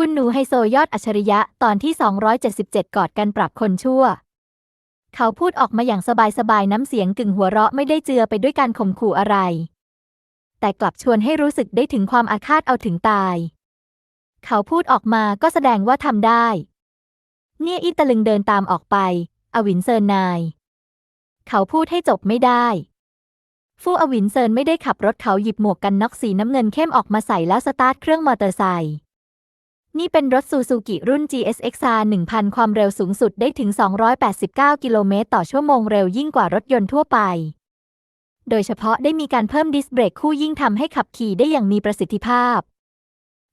คุณหนูไฮโซยอดอัจฉริยะตอนที่ 277 กอดกันปรับคนชั่ว เขาพูดออกมาอย่างสบายๆ น้ำเสียงกึ่งหัวเราะไม่ได้เจือไปด้วยการข่มขู่อะไร แต่กลับชวนให้รู้สึกได้ถึงความอาฆาตเอาถึงตาย เขาพูดออกมาก็แสดงว่าทำได้ เนี่ยอีตะลึงเดินตามออกไป อวินเซินนาย เขาพูดให้จบไม่ได้ ฟู่อวินเซินไม่ได้ขับรถเขาหยิบหมวกกันน็อกสีน้ำเงินเข้มออกมาใส่แล้วสตาร์ทเครื่องมอเตอร์ไซค์ นี่เป็นรถซูซูกิรุ่น GSX-R 1000 ความเร็วสูงสุดได้ถึง 289 กิโลเมตรต่อชั่วโมงเร็วยิ่งกว่ารถยนต์ทั่วไป โดยเฉพาะได้มีการเพิ่มดิสเบรกคู่ยิ่งทำให้ขับขี่ได้อย่างมีประสิทธิภาพ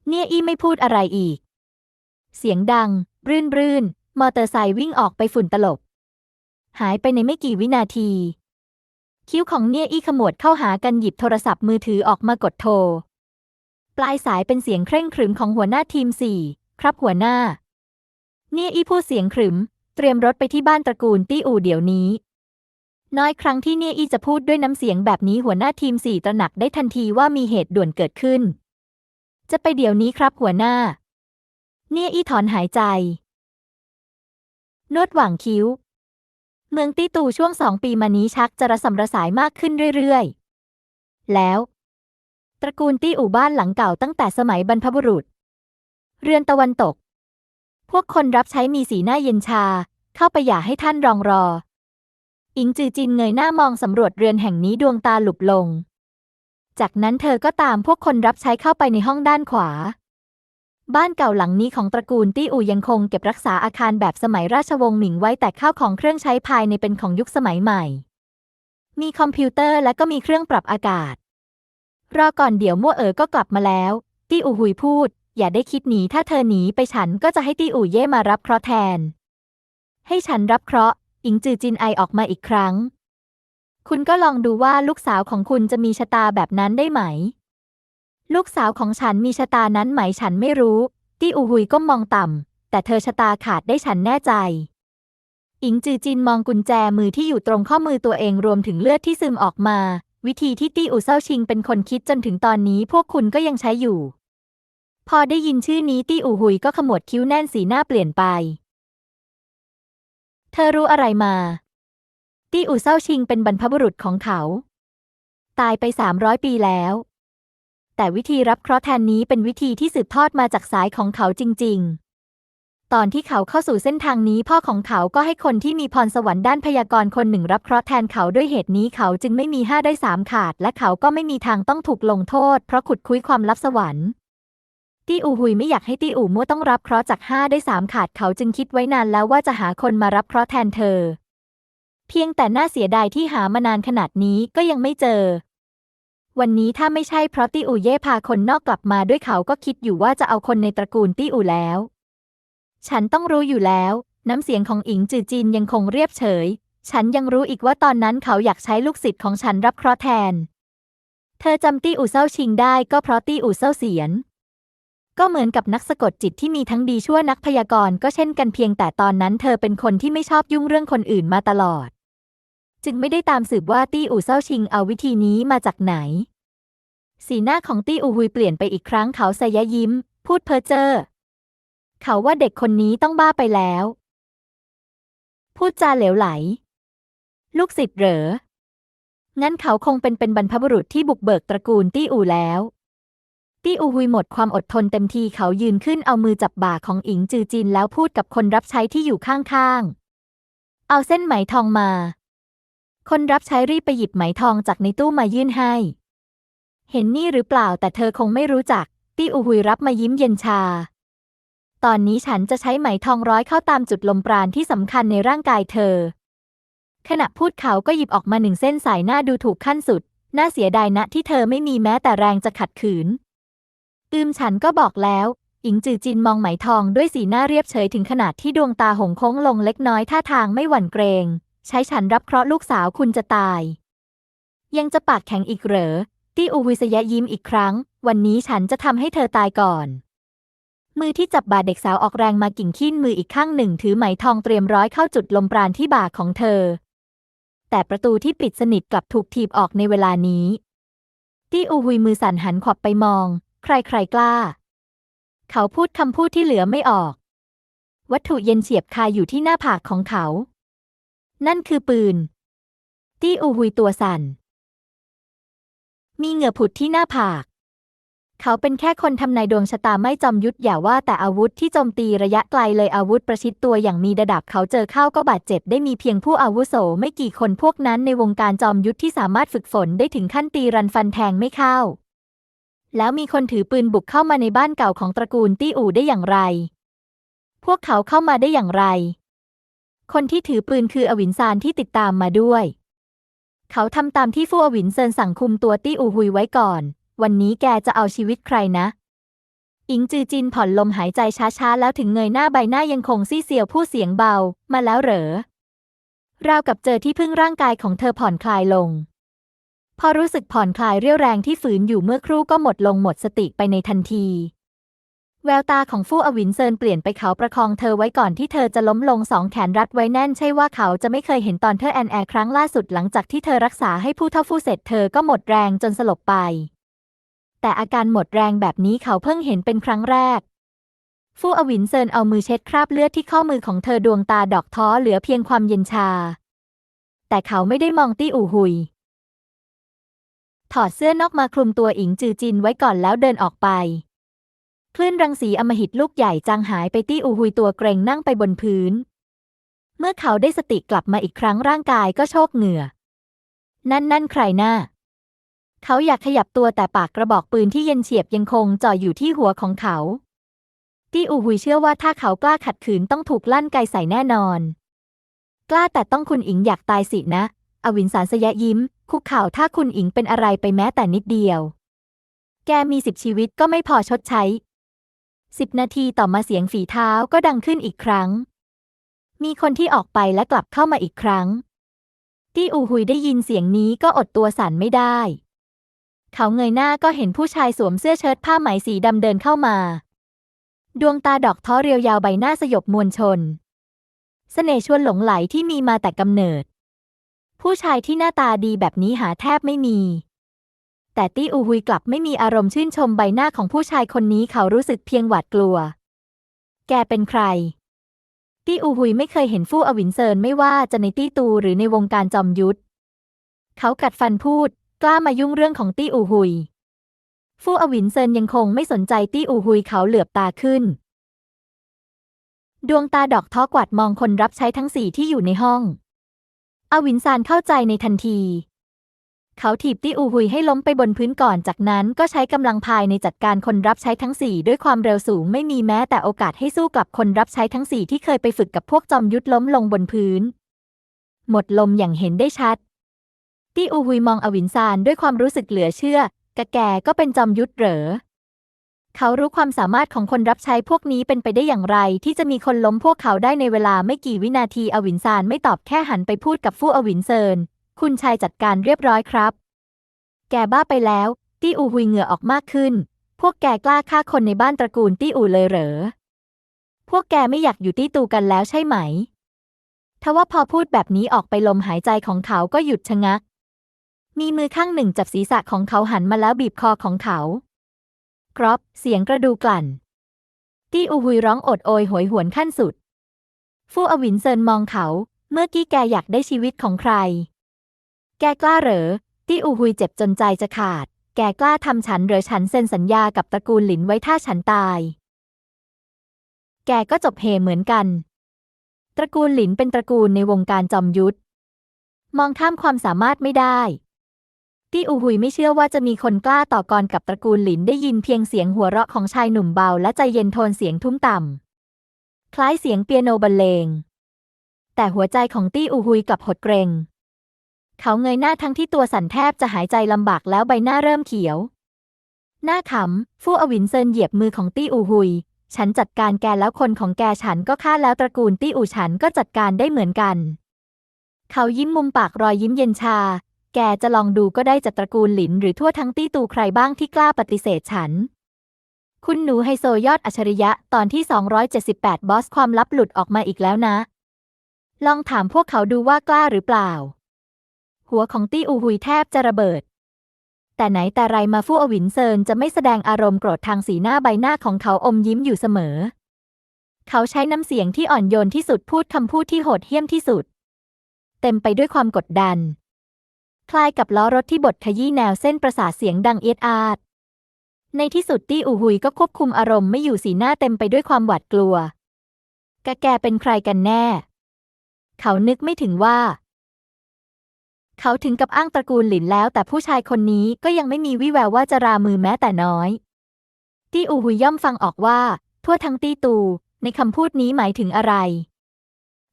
เนี่ยอีไม่พูดอะไรอีก เสียงดัง รื่นรื่นมอเตอร์ไซค์วิ่งออกไปฝุ่นตลบ หายไปในไม่กี่วินาที คิ้วของเนี่ยอี้ขมวดเข้าหากันหยิบโทรศัพท์มือถือออกมากดโทร ปลายสายเป็นเสียงเคร่งครึมของหัวหน้าทีมสี่ครับหัวหน้า เนี่ยอีพูดเสียงขรึม เตรียมรถไปที่บ้านตระกูลตี้อู่เดี๋ยวนี้ น้อยครั้งที่เนี่ยอีจะพูดด้วยน้ำเสียงแบบนี้หัวหน้าทีมสี่ตระหนักได้ทันทีว่ามีเหตุด่วนเกิดขึ้น จะไปเดี๋ยวนี้ครับหัวหน้า เนี่ยอีถอนหายใจ นวดหว่างคิ้ว เมืองตี้ตูช่วงสองปีมานี้ชักจะระสำระสายมากขึ้นเรื่อยๆ แล้ว ตระกูลตี้อู่บ้านหลังเก่าตั้งแต่สมัยบรรพบุรุษ เรือนตะวันตก พวกคนรับใช้มีสีหน้าเย็นชา เข้าไปอย่าให้ท่านรองรอ อิงจือจินเงยหน้ามองสำรวจเรือนแห่งนี้ดวงตาหลุบลง จากนั้นเธอก็ตามพวกคนรับใช้เข้าไปในห้องด้านขวา บ้านเก่าหลังนี้ของตระกูลตี้อู่ยังคงเก็บรักษาอาคารแบบสมัยราชวงศ์หมิงไว้แต่ข้าวของเครื่องใช้ภายในเป็นของยุคสมัยใหม่ มีคอมพิวเตอร์และก็มีเครื่องปรับอากาศ รอก่อนเดี๋ยวมั่วเอ๋อก็กลับมาแล้ว ตี้อู่หุยพูด อย่าได้คิดหนีถ้าเธอหนีไปฉันก็จะให้ตี้อู่เย่มารับเคราะห์แทน ให้ฉันรับเคราะห์อิงจือจินไอออกมาอีกครั้ง คุณก็ลองดูว่าลูกสาวของคุณจะมีชะตาแบบนั้นได้ไหม ลูกสาวของฉันมีชะตานั้นไหมฉันไม่รู้ ตี้อูหุยก็มองต่ำแต่เธอชะตาขาดได้ฉันแน่ใจอิงจือจินมองกุญแจมือที่อยู่ตรงข้อมือตัวเองรวมถึงเลือดที่ซึมออกมา วิธีที่ตี้อู่เซาชิงเป็นคนคิดจนถึงตอนนี้พวกคุณก็ยังใช้อยู่ พอได้ยินชื่อนี้ตี้อู่หุยก็ขมวดคิ้วแน่นสีหน้าเปลี่ยนไป เธอรู้อะไรมา ตี้อู่เซาชิงเป็นบรรพบุรุษของเขา ตายไปสามร้อยปีแล้ว แต่วิธีรับเคราะห์แทนนี้เป็นวิธีที่สืบทอดมาจากสายของเขาจริง ๆ ตอนที่เขาเข้าสู่เส้นทางนี้ พ่อของเขาก็ให้คนที่มีพรสวรรค์ด้านพยากรณ์คนหนึ่งรับเคราะห์แทนเขาด้วยเหตุนี้เขาจึงไม่มีห้าได้สามขาด และเขาก็ไม่มีทางต้องถูกลงโทษ เพราะขุดคุยความลับสวรรค์ตี้อูหุยไม่อยากให้ตี้อูมั่วต้องรับเคราะห์จากห้าได้สามขาดเขาจึงคิดไว้นานแล้วว่าจะหาคนมารับเคราะห์แทนเธอ เพียงแต่น่าเสียดายที่หามานานขนาดนี้ก็ยังไม่เจอ วันนี้ถ้าไม่ใช่เพราะตี้อูเย่พาคนนอกกลับมาด้วยเขาก็คิดอยู่ว่าจะเอาคนในตระกูลตี้อูแล้ว ฉันต้องรู้อยู่แล้ว น้ำเสียงของอิงจือจินยังคงเรียบเฉย ฉันยังรู้อีกว่าตอนนั้นเขาอยากใช้ลูกศิษย์ของฉันรับเคราะห์แทน เธอจำตี้อู่เซาชิงได้ก็เพราะตี้อู่เซาเสียน ก็เหมือนกับนักสะกดจิตที่มีทั้งดีชั่วนักพยากรณ์ก็เช่นกันเพียงแต่ตอนนั้นเธอเป็นคนที่ไม่ชอบยุ่งเรื่องคนอื่นมาตลอด จึงไม่ได้ตามสืบว่าตี้อู่เซาชิงเอาวิธีนี้มาจากไหน สีหน้าของตี้อูฮุยเปลี่ยนไปอีกครั้งเขาสยะยิ้ม พูดเพ้อเจ้อ เขาว่าเด็กคนนี้ต้องบ้าไปแล้ว พูดจาเหลวไหล ลูกศิษย์เหรอ งั้นเขาคงเป็นเป็นบรรพบุรุษที่บุกเบิกตระกูลตี้อูแล้ว ตี้อูฮุยหมดความอดทนเต็มทีเขายืนขึ้นเอามือจับบ่าของอิงจือจินแล้วพูดกับคนรับใช้ที่อยู่ข้างๆ เอาเส้นไหมทองมา คนรับใช้รีบไปหยิบไหมทองจากในตู้มายื่นให้ เห็นนี่หรือเปล่าแต่เธอคงไม่รู้จักตี้อูฮุยรับมายิ้มเย็นชา ตอนนี้ฉันจะใช้ไหมทองร้อยเข้าตามจุดลมปราณที่สำคัญในร่างกายเธอ ขณะพูดเขาก็หยิบออกมาหนึ่งเส้นสายหน้าดูถูกขั้นสุด น่าเสียดายนะที่เธอไม่มีแม้แต่แรงจะขัดขืน อืมฉันก็บอกแล้วอิงจือจินมองไหมทองด้วยสีหน้าเรียบเฉยถึงขนาดที่ดวงตาหงโค้งลงเล็กน้อยท่าทางไม่หวั่นเกรง ใช้ฉันรับเคราะห์ลูกสาวคุณจะตาย ยังจะปากแข็งอีกเหรอ ตี้อูวิสยะยิ้มอีกครั้ง วันนี้ฉันจะทำให้เธอตายก่อน มือที่จับบ่าเด็กสาวออกแรงมากิ่งขี้นมืออีกข้างหนึ่ง ถือไหมทองเตรียมร้อยเข้าจุดลมปราณที่บ่าของเธอ แต่ประตูที่ปิดสนิทกลับถูกถีบออกในเวลานี้ ตี้อูฮุยมือสั่นหันขวับไปมอง ใครใครกล้า เขาพูดคำพูดที่เหลือไม่ออก วัตถุเย็นเฉียบคายอยู่ที่หน้าผากของเขา นั่นคือปืน ตี้อูฮุยตัวสั่น มีเหงื่อผุดที่หน้าผาก เขาเป็นแค่คนทำนายดวงชะตาไม่จอมยุทธอย่าว่าแต่อาวุธที่โจมตีระยะไกลเลยอาวุธประชิดตัวอย่างมีระดับเขาเจอเข้าก็บาดเจ็บได้มีเพียงผู้อาวุโสไม่กี่คนพวกนั้นในวงการจอมยุทธที่สามารถฝึกฝนได้ถึงขั้นตีรันฟันแทงไม่เข้า แล้วมีคนถือปืนบุกเข้ามาในบ้านเก่าของตระกูลตี้อู่ได้อย่างไร พวกเขาเข้ามาได้อย่างไร คนที่ถือปืนคืออวินซานที่ติดตามมาด้วย เขาทำตามที่ฟู่อวินเซินสั่งคุมตัวตี้อู่ฮุยไว้ก่อน วันนี้แกจะเอาชีวิตใครนะ อิงจือจินผ่อนลมหายใจช้าๆ แล้วถึงเงยหน้าใบหน้ายังคงซี่เซียวพูดเสียงเบา มาแล้วเหรอ ราวกับเจอที่พึ่งร่างกายของเธอผ่อนคลายลง พอรู้สึกผ่อนคลายเรี่ยวแรงที่ฝืนอยู่เมื่อครู่ก็หมดลงหมดสติไปในทันทีแววตาของฟู่อวินเซินเปลี่ยนไปเขาประคองเธอไว้ก่อนที่เธอจะล้มลงสองแขนรัดไว้แน่นใช่ว่าเขาจะไม่เคยเห็นตอนเธอแอนแอร์ครั้งล่าสุดหลังจากที่เธอรักษาให้ผู้เท่าฟู่เสร็จเธอก็หมดแรงจนสลบไป แต่อาการหมดแรงแบบนี้เขาเพิ่งเห็นเป็นครั้งแรก ฟู่อวินเซินเอามือเช็ดคราบเลือดที่ข้อมือของเธอดวงตาดอกท้อเหลือเพียงความเย็นชา แต่เขาไม่ได้มองตี้อู่หุย ถอดเสื้อนอกมาคลุมตัวอิงจือจินไว้ก่อนแล้วเดินออกไป คลื่นรังสีอมหิตลูกใหญ่จางหายไปตี้อูฮุยตัวเกรงนั่งไปบนพื้น เมื่อเขาได้สติกลับมาอีกครั้งร่างกายก็โชกเหงื่อ นั่นนั่นใครหน้า เขาอยากขยับตัวแต่ปากกระบอกปืนที่เย็นเฉียบยังคงจ่ออยู่ที่หัวของเขา ตี้อูฮุยเชื่อว่าถ้าเขากล้าขัดขืนต้องถูกลั่นไกใส่แน่นอน กล้าแต่ต้องคุณอิงอยากตายสินะ อวินสารสยะยิ้ม คุกเข่าถ้าคุณอิงเป็นอะไรไปแม้แต่นิดเดียว แกมีสิบชีวิตก็ไม่พอชดใช้สิบนาทีต่อมาเสียงฝีเท้าก็ดังขึ้นอีกครั้ง มีคนที่ออกไปและกลับเข้ามาอีกครั้ง ตี้อูฮุยได้ยินเสียงนี้ก็อดตัวสั่นไม่ได้ เขาเงยหน้าก็เห็นผู้ชายสวมเสื้อเชิ้ตผ้าไหมสีดำเดินเข้ามา ดวงตาดอกท้อเรียวยาวใบหน้าสยบมวลชน เสน่ห์ชวนหลงไหลที่มีมาแต่กำเนิด ผู้ชายที่หน้าตาดีแบบนี้หาแทบไม่มี แต่ตี้อูฮุยกลับไม่มีอารมณ์ชื่นชมใบหน้าของผู้ชายคนนี้เขารู้สึกเพียงหวาดกลัว แกเป็นใครตี้อูฮุยไม่เคยเห็นฟู่อวินเซินไม่ว่าจะในตี้ตูหรือในวงการจอมยุทธ เขากัดฟันพูด กล้ามายุ่งเรื่องของตี้อูฮุย ฟู่อวินเซินยังคงไม่สนใจตี้อูฮุยเขาเหลือบตาขึ้น ดวงตาดอกท้อกวาดมองคนรับใช้ทั้งสี่ที่อยู่ในห้อง อวินซานเข้าใจในทันที เขาถีบตี้อูฮุยให้ล้มไปบนพื้นก่อนจากนั้นก็ใช้กำลังภายในจัดการคนรับใช้ทั้งสี่ด้วยความเร็วสูงไม่มีแม้แต่โอกาสให้สู้กับคนรับใช้ทั้งสี่ที่เคยไปฝึกกับพวกจอมยุทธล้มลงบนพื้น หมดลมอย่างเห็นได้ชัด ตี้อูฮุยมองอวินซานด้วยความรู้สึกเหลือเชื่อกะแกก็เป็นจอมยุทธเหรอ เขารู้ความสามารถของคนรับใช้พวกนี้เป็นไปได้อย่างไร ที่จะมีคนล้มพวกเขาได้ในเวลาไม่กี่วินาทีอวินซานไม่ตอบแค่หันไปพูดกับฟู่อวินเซิน คุณชายจัดการเรียบร้อยครับ แกบ้าไปแล้ว ตี้อูฮุยเหงื่อออกมากขึ้น พวกแกกล้าฆ่าคนในบ้านตระกูลตี้อูเลยเหรอ พวกแกไม่อยากอยู่ตี้ตูกันแล้วใช่ไหมทว่าพอพูดแบบนี้ออกไปลมหายใจของเขาก็หยุดชะงัก มีมือข้างหนึ่งจับศีรษะของเขาหันมาแล้วบีบคอของเขากรอบเสียงกระดูกลั่น ตี้อูฮุยร้องอดโอยโหยหวนขั้นสุด ฟู่อวินเซินมองเขา เมื่อกี้แกอยากได้ชีวิตของใคร แกกล้าเหรอ ตี้อูฮุยเจ็บจนใจจะขาด แกกล้าทำฉันหรือฉันเซ็นสัญญากับตระกูลหลินไว้ถ้าฉันตาย แกก็จบเหเหมือนกัน ตระกูลหลินเป็นตระกูลในวงการจอมยุทธมองข้ามความสามารถไม่ได้ ตี้อูฮุยไม่เชื่อว่าจะมีคนกล้าต่อกรกับตระกูลหลินได้ยินเพียงเสียงหัวเราะของชายหนุ่มเบาและใจเย็นโทนเสียงทุ้มต่ำ คล้ายเสียงเปียโนบรรเลง แต่หัวใจของตี้อูฮุยกลับหดเกรงเขาเงยหน้าทั้งที่ตัวสั่นแทบจะหายใจลำบากแล้วใบหน้าเริ่มเขียว หน้าขำฟู่อวินเซินเหยียบมือของตี้อูฮุย ฉันจัดการแกแล้วคนของแกฉันก็ฆ่าแล้วตระกูลตี้อูฉันก็จัดการได้เหมือนกัน เขายิ้มมุมปากรอยยิ้มเย็นชา แกจะลองดูก็ได้จากตระกูลหลินหรือทั่วทั้งตี้ตูใครบ้างที่กล้าปฏิเสธฉัน คุณหนูไฮโซยอดอัจฉริยะตอนที่ 278 บอสความลับหลุดออกมาอีกแล้วนะ ลองถามพวกเขาดูว่ากล้าหรือเปล่า หัวของตี้อูฮุยแทบจะระเบิด แต่ไหนแต่ไรมาฟู่อวินเซินจะไม่แสดงอารมณ์โกรธทางสีหน้าใบหน้าของเขาอมยิ้มอยู่เสมอ เขาใช้น้ำเสียงที่อ่อนโยนที่สุดพูดคำพูดที่โหดเหี้ยมที่สุด เต็มไปด้วยความกดดัน คล้ายกับล้อรถที่บดขยี้แนวเส้นประสาทเสียงดังเอียดอาด ในที่สุดตี้อูหุยก็ควบคุมอารมณ์ไม่อยู่สีหน้าเต็มไปด้วยความหวาดกลัวแกแกเป็นใครกันแน่ เขานึกไม่ถึงว่า เขาถึงกับอ้างตระกูลหลินแล้ว แต่ผู้ชายคนนี้ก็ยังไม่มีวี่แววว่าจะรามือแม้แต่น้อย ตี้อูหุยย่อมฟังออกว่า ทั่วทั้งตี้ตู ในคำพูดนี้หมายถึงอะไร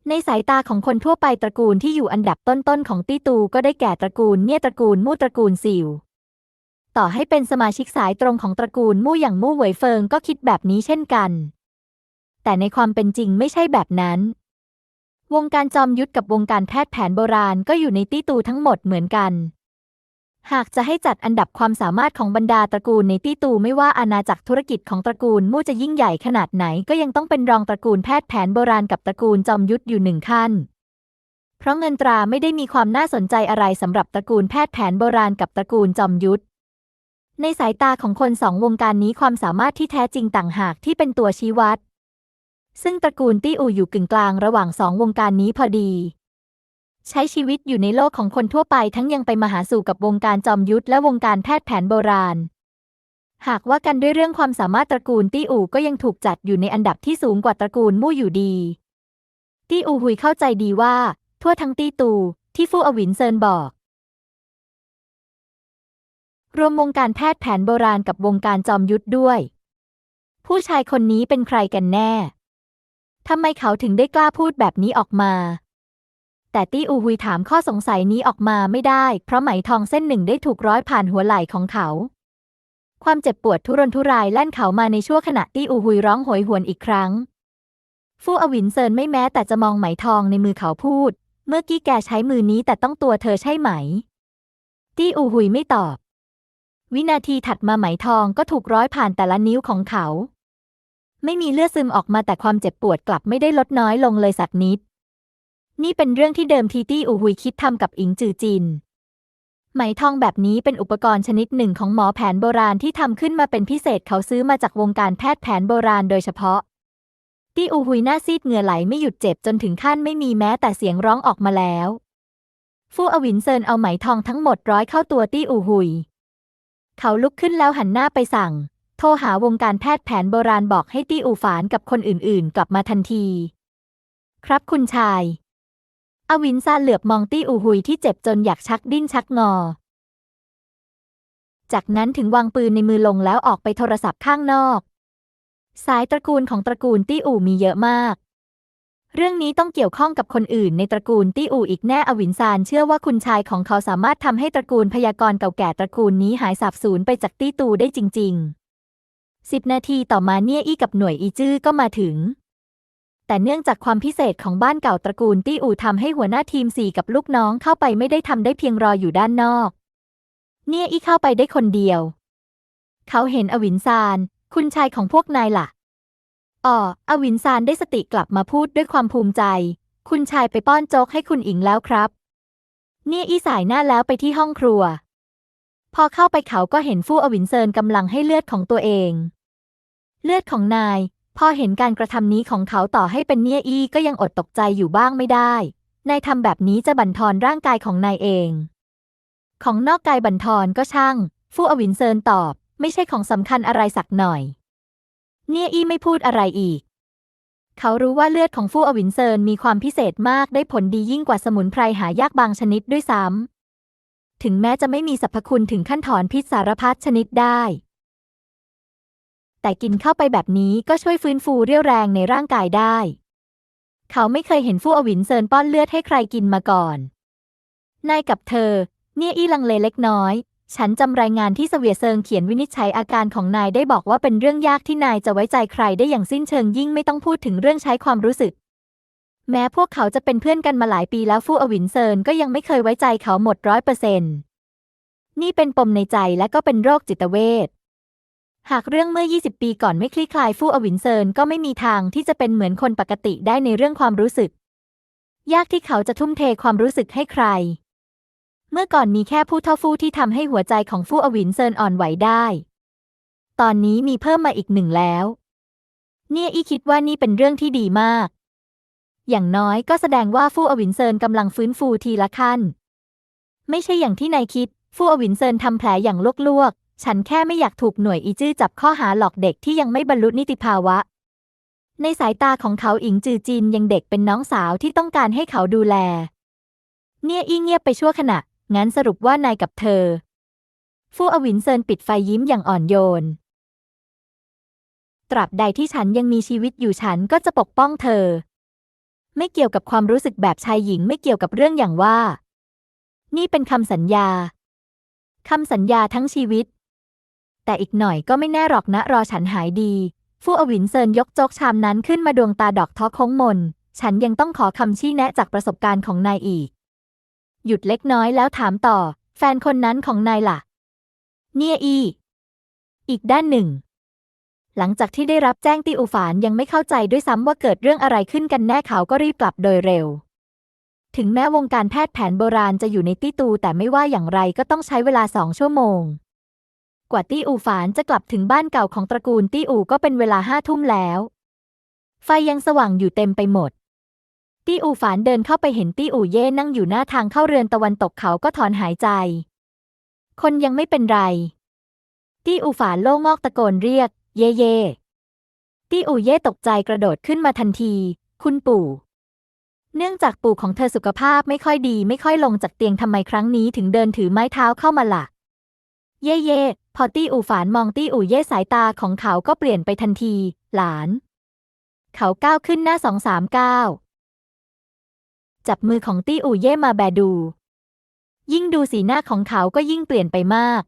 ในสายตาของคนทั่วไปตระกูลที่อยู่อันดับต้นๆของตี้ตูก็ได้แก่ตระกูลเนี่ยตระกูลมู่ตระกูลซิวต่อให้เป็นสมาชิกสายตรงของตระกูลมู่อย่างมู่เหวยเฟิงก็คิดแบบนี้เช่นกัน แต่ในความเป็นจริงไม่ใช่แบบนั้น วงการจอมยุทธกับวงการแพทย์แผนโบราณก็อยู่ในตี้ตูทั้งหมดเหมือนกัน หากจะให้จัดอันดับความสามารถของบรรดาตระกูลในตี้ตูไม่ว่าอาณาจักรธุรกิจของตระกูลมู่จะยิ่งใหญ่ขนาดไหนก็ยังต้องเป็นรองตระกูลแพทย์แผนโบราณกับตระกูลจอมยุทธอยู่หนึ่งขั้น เพราะเงินตราไม่ได้มีความน่าสนใจอะไรสำหรับตระกูลแพทย์แผนโบราณกับตระกูลจอมยุทธในสายตาของคนสองวงการนี้ความสามารถที่แท้จริงต่างหากที่เป็นตัวชี้วัด ซึ่งตระกูลตี้อูอยู่กึ่งกลางระหว่างสองวงการนี้พอดี ใช้ชีวิตอยู่ในโลกของคนทั่วไปทั้งยังไปมาหาสู่กับวงการจอมยุทธและวงการแพทย์แผนโบราณ หากว่ากันด้วยเรื่องความสามารถตระกูลตี้อู่ก็ยังถูกจัดอยู่ในอันดับที่สูงกว่าตระกูลมู่อยู่ดี ตี้อู่หุยเข้าใจดีว่า ทั่วทั้งตี้ตู ที่ฟู่อวินเซินบอก รวมวงการแพทย์แผนโบราณกับวงการจอมยุทธด้วย ผู้ชายคนนี้เป็นใครกันแน่ทำไมเขาถึงได้กล้าพูดแบบนี้ออกมา แต่ตี้อูฮุยถามข้อสงสัยนี้ออกมาไม่ได้ เพราะไหมทองเส้นหนึ่งได้ถูกร้อยผ่านหัวไหล่ของเขา ความเจ็บปวดทุรนทุรายแล่นเขามาในชั่วขณะตี้อูฮุยร้องโหยหวนอีกครั้ง ฟู่อวินเซินไม่แม้แต่จะมองไหมทองในมือเขาพูด เมื่อกี้แกใช้มือนี้แต่ต้องตัวเธอใช่ไหม ตี้อูฮุยไม่ตอบ วินาทีถัดมาไหมทองก็ถูกร้อยผ่านแต่ละนิ้วของเขา ไม่มีเลือดซึมออกมาแต่ความเจ็บปวดกลับไม่ได้ลดน้อยลงเลยสักนิด นี่เป็นเรื่องที่เดิมทีตี้อูฮุยคิดทำกับอิงจือจิน ไหมทองแบบนี้เป็นอุปกรณ์ชนิดหนึ่งของหมอแผนโบราณที่ทำขึ้นมาเป็นพิเศษเขาซื้อมาจากวงการแพทย์แผนโบราณโดยเฉพาะ ตี้อูฮุยหน้าซีดเหงื่อไหลไม่หยุดเจ็บจนถึงขั้นไม่มีแม้แต่เสียงร้องออกมาแล้ว ฟู่อวินเซินเอาไหมทองทั้งหมดร้อยเข้าตัวตี้อูฮุย เขาลุกขึ้นแล้วหันหน้าไปสั่ง โทรหาวงการแพทย์แผนโบราณบอกให้ตี้อูฝานกับคนอื่นๆ กลับมาทันที ครับคุณชาย อวินซาเหลือบมองตี้อูหุยที่เจ็บจนอยากชักดิ้นชักงอ จากนั้นถึงวางปืนในมือลงแล้วออกไปโทรศัพท์ข้างนอก สายตระกูลของตระกูลตี้อูมีเยอะมาก เรื่องนี้ต้องเกี่ยวข้องกับคนอื่นในตระกูลตี้อูอีกแน่อวินซานเชื่อว่าคุณชายของเขาสามารถทำให้ตระกูลพยากรณ์เก่าแก่ตระกูลนี้หายสาบสูญไปจากตี้ตูได้จริง ๆสิบนาทีต่อมาเนี่ยอี้กับหน่วยอีจื้อก็มาถึง แต่เนื่องจากความพิเศษของบ้านเก่าตระกูลตี้อูทำให้หัวหน้าทีมสี่กับลูกน้องเข้าไปไม่ได้ทำได้เพียงรออยู่ด้านนอก เนี่ยอีเข้าไปได้คนเดียว เขาเห็นอวินซาน คุณชายของพวกนายล่ะอ๋ออวินซานได้สติกลับมาพูดด้วยความภูมิใจ คุณชายไปป้อนโจ๊กให้คุณอิงแล้วครับ เนี่ยอีสายหน้าแล้วไปที่ห้องครัว พอเข้าไปเขาก็เห็นฟู่อวินเซินกำลังให้เลือดของตัวเอง เลือดของนาย พอเห็นการกระทำนี้ของเขาต่อให้เป็นเนี่ยอี้ก็ยังอดตกใจอยู่บ้างไม่ได้ นายทำแบบนี้จะบั่นทอนร่างกายของนายเอง ของนอกกายบั่นทอนก็ช่าง ฟู่อวินเซินตอบ ไม่ใช่ของสำคัญอะไรสักหน่อย เนี่ยอี้ไม่พูดอะไรอีก เขารู้ว่าเลือดของฟู่อวินเซินมีความพิเศษมากได้ผลดียิ่งกว่าสมุนไพรหายากบางชนิดด้วยซ้ำถึงแม้จะไม่มีสรรพคุณถึงขั้นถอนพิษสารพัดชนิดได้ แต่กินเข้าไปแบบนี้ก็ช่วยฟื้นฟูเรี่ยวแรงในร่างกายได้ เขาไม่เคยเห็นฟู่อวินเซินป้อนเลือดให้ใครกินมาก่อน นายกับเธอ เนี่ยอีลังเลเล็กน้อย ฉันจำรายงานที่เสวียเซิงเขียนวินิจฉัยอาการของนายได้บอกว่าเป็นเรื่องยากที่นายจะไว้ใจใครได้อย่างสิ้นเชิงยิ่งไม่ต้องพูดถึงเรื่องใช้ความรู้สึก แม้พวกเขาจะเป็นเพื่อนกันมาหลายปีแล้วฟู่อวินเซินก็ยังไม่เคยไว้ใจเขาหมดร้อยเปอร์เซ็นต์นี่เป็นปมในใจและก็เป็นโรคจิตเวช หากเรื่องเมื่อ 20 ปีก่อนไม่คลี่คลายฟู่อวินเซินก็ไม่มีทางที่จะเป็นเหมือนคนปกติได้ในเรื่องความรู้สึก ยากที่เขาจะทุ่มเทความรู้สึกให้ใคร เมื่อก่อนมีแค่ผู้เท่าฟู่ที่ทำให้หัวใจของฟู่อวินเซินอ่อนไหวได้ ตอนนี้มีเพิ่มมาอีกหนึ่งแล้ว เนี่ยอีคิดว่านี่เป็นเรื่องที่ดีมาก อย่างน้อยก็แสดงว่าฟู่อวินเซินกำลังฟื้นฟูทีละขั้น ไม่ใช่อย่างที่นายคิด ฟู่อวินเซินทำแผลอย่างลวกฉันแค่ไม่อยากถูกหน่วยอีจื้อจับข้อหาหลอกเด็กที่ยังไม่บรรลุนิติภาวะ ในสายตาของเขาอิงจือจินยังเด็กเป็นน้องสาวที่ต้องการให้เขาดูแล เนี่ยอีเงียบไปชั่วขณะ งั้นสรุปว่านายกับเธอ ฟู่อวินเซินปิดไฟยิ้มอย่างอ่อนโยน ตราบใดที่ฉันยังมีชีวิตอยู่ฉันก็จะปกป้องเธอ ไม่เกี่ยวกับความรู้สึกแบบชายหญิงไม่เกี่ยวกับเรื่องอย่างว่า นี่เป็นคำสัญญาคำสัญญาทั้งชีวิต แต่อีกหน่อยก็ไม่แน่หรอกนะรอฉันหายดี ฟู่อวินเซินยกโจกชามนั้นขึ้นมาดวงตาดอกท้อคงมน ฉันยังต้องขอคำชี้แนะจากประสบการณ์ของนายอีก หยุดเล็กน้อยแล้วถามต่อ แฟนคนนั้นของนายล่ะ เนี่ยอี อีกด้านหนึ่ง หลังจากที่ได้รับแจ้งตีอูฝานยังไม่เข้าใจด้วยซ้ำว่าเกิดเรื่องอะไรขึ้นกันแน่เขาก็รีบกลับโดยเร็วถึงแม้วงการแพทย์แผนโบราณจะอยู่ในตี้ตูแต่ไม่ว่าอย่างไรก็ต้องใช้เวลาสองชั่วโมง กว่าตี้อูฝานจะกลับถึงบ้านเก่าของตระกูลตี้อูก็เป็นเวลาห้าทุ่มแล้ว ไฟยังสว่างอยู่เต็มไปหมด ตี้อูฝานเดินเข้าไปเห็นตี้อูเย่นั่งอยู่หน้าทางเข้าเรือนตะวันตกเขาก็ถอนหายใจ คนยังไม่เป็นไร ตี้อูฝานโล่งอกตะโกนเรียก เย่เย่ตี้อูเย่ตกใจกระโดดขึ้นมาทันที คุณปู่ เนื่องจากปู่ของเธอสุขภาพไม่ค่อยดี ไม่ค่อยลงจากเตียงทำไมครั้งนี้ถึงเดินถือไม้เท้าเข้ามาล่ะ เย่เย่พอตี้อู่ฝานมองตี้อู่เย่สายตาของเขาก็เปลี่ยนไปทันที หลาน เขาก้าวขึ้นหน้าสองสามก้าวจับมือของตี้อู่เย่มาแบดู ยิ่งดูสีหน้าของเขาก็ยิ่งเปลี่ยนไปมาก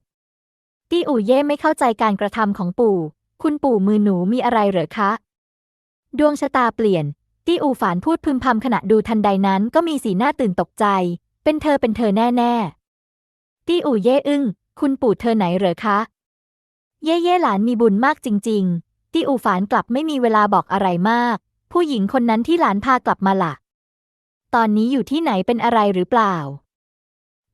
ตี้อู่เย่ไม่เข้าใจการกระทำของปู่ คุณปู่มือหนูมีอะไรเหรอคะ ดวงชะตาเปลี่ยน ตี้อู่ฝานพูดพึมพำขณะดูทันใดนั้นก็มีสีหน้าตื่นตกใจ เป็นเธอเป็นเธอแน่ๆตี้อู่เย่อึ้ง คุณปู่เธอไหนเหรอคะ เย่เย่หลานมีบุญมากจริงๆตี้อูฝานกลับไม่มีเวลาบอกอะไรมาก ผู้หญิงคนนั้นที่หลานพากลับมาล่ะ ตอนนี้อยู่ที่ไหนเป็นอะไรหรือเปล่า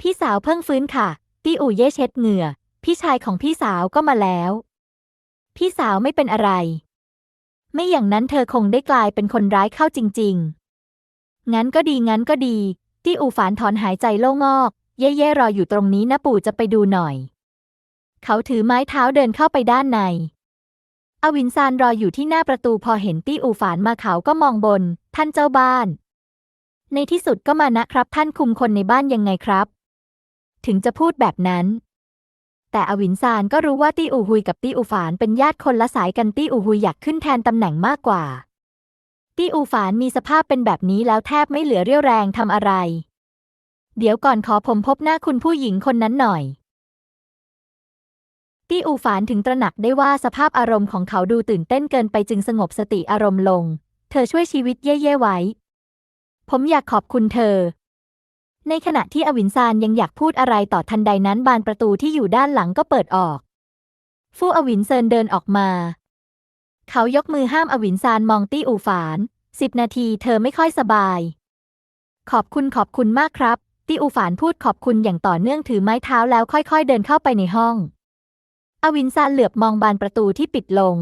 พี่สาวเพิ่งฟื้นค่ะตี้อูเย่เช็ดเหงื่อ พี่ชายของพี่สาวก็มาแล้ว พี่สาวไม่เป็นอะไร ไม่อย่างนั้นเธอคงได้กลายเป็นคนร้ายเข้าจริง ๆ งั้นก็ดีงั้นก็ดีตี้อูฝานถอนหายใจโล่งอก เย่ๆรออยู่ตรงนี้นะปู่จะไปดูหน่อย เขาถือไม้เท้าเดินเข้าไปด้านใน อวินซานรออยู่ที่หน้าประตูพอเห็นตี้อูฝานมาเขาก็มองบน ท่านเจ้าบ้าน ในที่สุดก็มานะครับ ท่านคุมคนในบ้านยังไงครับ ถึงจะพูดแบบนั้น แต่อวินซานก็รู้ว่าตี้อูฮุยกับตี้อูฝานเป็นญาติคนละสายกันตี้อูฮุยอยากขึ้นแทนตำแหน่งมากกว่าตี้อูฝานมีสภาพเป็นแบบนี้แล้วแทบไม่เหลือเรี่ยวแรงทำอะไร เดี๋ยวก่อนขอผมพบหน้าคุณผู้หญิงคนนั้นหน่อย ตี้อูฝานถึงตระหนักได้ว่าสภาพอารมณ์ของเขาดูตื่นเต้นเกินไปจึงสงบสติอารมณ์ลง เธอช่วยชีวิตเย่ๆไว้ ผมอยากขอบคุณเธอ ในขณะที่อวินซานยังอยากพูดอะไรต่อทันใดนั้นบานประตูที่อยู่ด้านหลังก็เปิดออก ฟู่อวินเซินเดินออกมา เขายกมือห้ามอวินซานมองตี้อูฝานสิบนาทีเธอไม่ค่อยสบาย ขอบคุณขอบคุณมากครับ ตี้อูฝานพูดขอบคุณอย่างต่อเนื่องถือไม้เท้าแล้วค่อยๆ เดินเข้าไปในห้อง อวินซานเหลือบมองบานประตูที่ปิดลง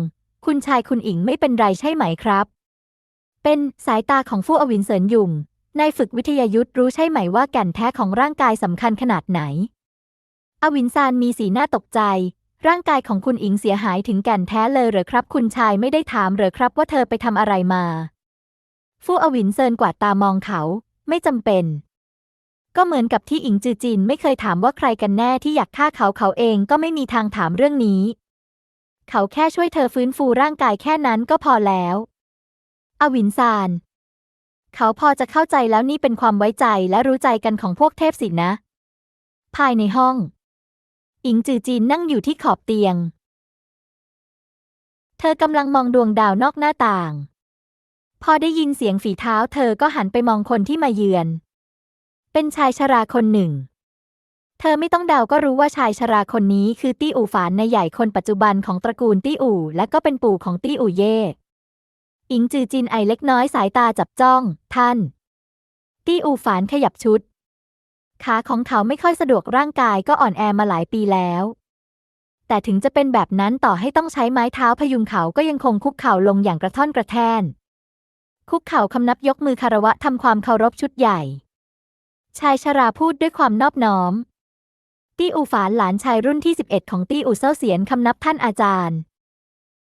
คุณชายคุณอิงไม่เป็นไรใช่ไหมครับ เป็นสายตาของฟู่อวินเซินยุ่งนายฝึกวิทยายุทธรู้ใช่ไหมว่าแก่นแท้ของร่างกายสำคัญขนาดไหน อวินซานมีสีหน้าตกใจ ร่างกายของคุณอิงเสียหายถึงแก่นแท้เลยเหรอครับ คุณชายไม่ได้ถามเหรอครับ ว่าเธอไปทำอะไรมา ฟู่อวินเซินกวาดตามองเขา ไม่จำเป็น ก็เหมือนกับที่อิงจือจินไม่เคยถามว่าใครกันแน่ที่อยากฆ่าเขาเขาเองก็ไม่มีทางถามเรื่องนี้ เขาแค่ช่วยเธอฟื้นฟูร่างกายแค่นั้นก็พอแล้ว อวินซาน เขาพอจะเข้าใจแล้วนี่เป็นความไว้ใจและรู้ใจกันของพวกเทพสินะ ภายในห้อง อิงจือจีนนั่งอยู่ที่ขอบเตียง เธอกำลังมองดวงดาวนอกหน้าต่าง พอได้ยินเสียงฝีเท้าเธอก็หันไปมองคนที่มาเยือน เป็นชายชราคนหนึ่ง เธอไม่ต้องเดาก็รู้ว่าชายชราคนนี้คือตี้อู่ฝานในใหญ่คนปัจจุบันของตระกูลตี้อู่และก็เป็นปู่ของตี้อู่เย่อิงจือจินไอเล็กน้อยสายตาจับจ้อง ท่าน ตี้อู่ฝานขยับชุด ขาของเขาไม่ค่อยสะดวกร่างกายก็อ่อนแอมาหลายปีแล้วแต่ถึงจะเป็นแบบนั้นต่อให้ต้องใช้ไม้เท้าพยุงเขาก็ยังคงคุกเข่าลงอย่างกระท่อนกระแท่น คุกเข่าคำนับยกมือคารวะทำความเคารพชุดใหญ่ ชายชราพูดด้วยความนอบน้อม ตี้อูฝานหลานชายรุ่นที่ 11 ของตี้อูเซาเสียนคำนับท่านอาจารย์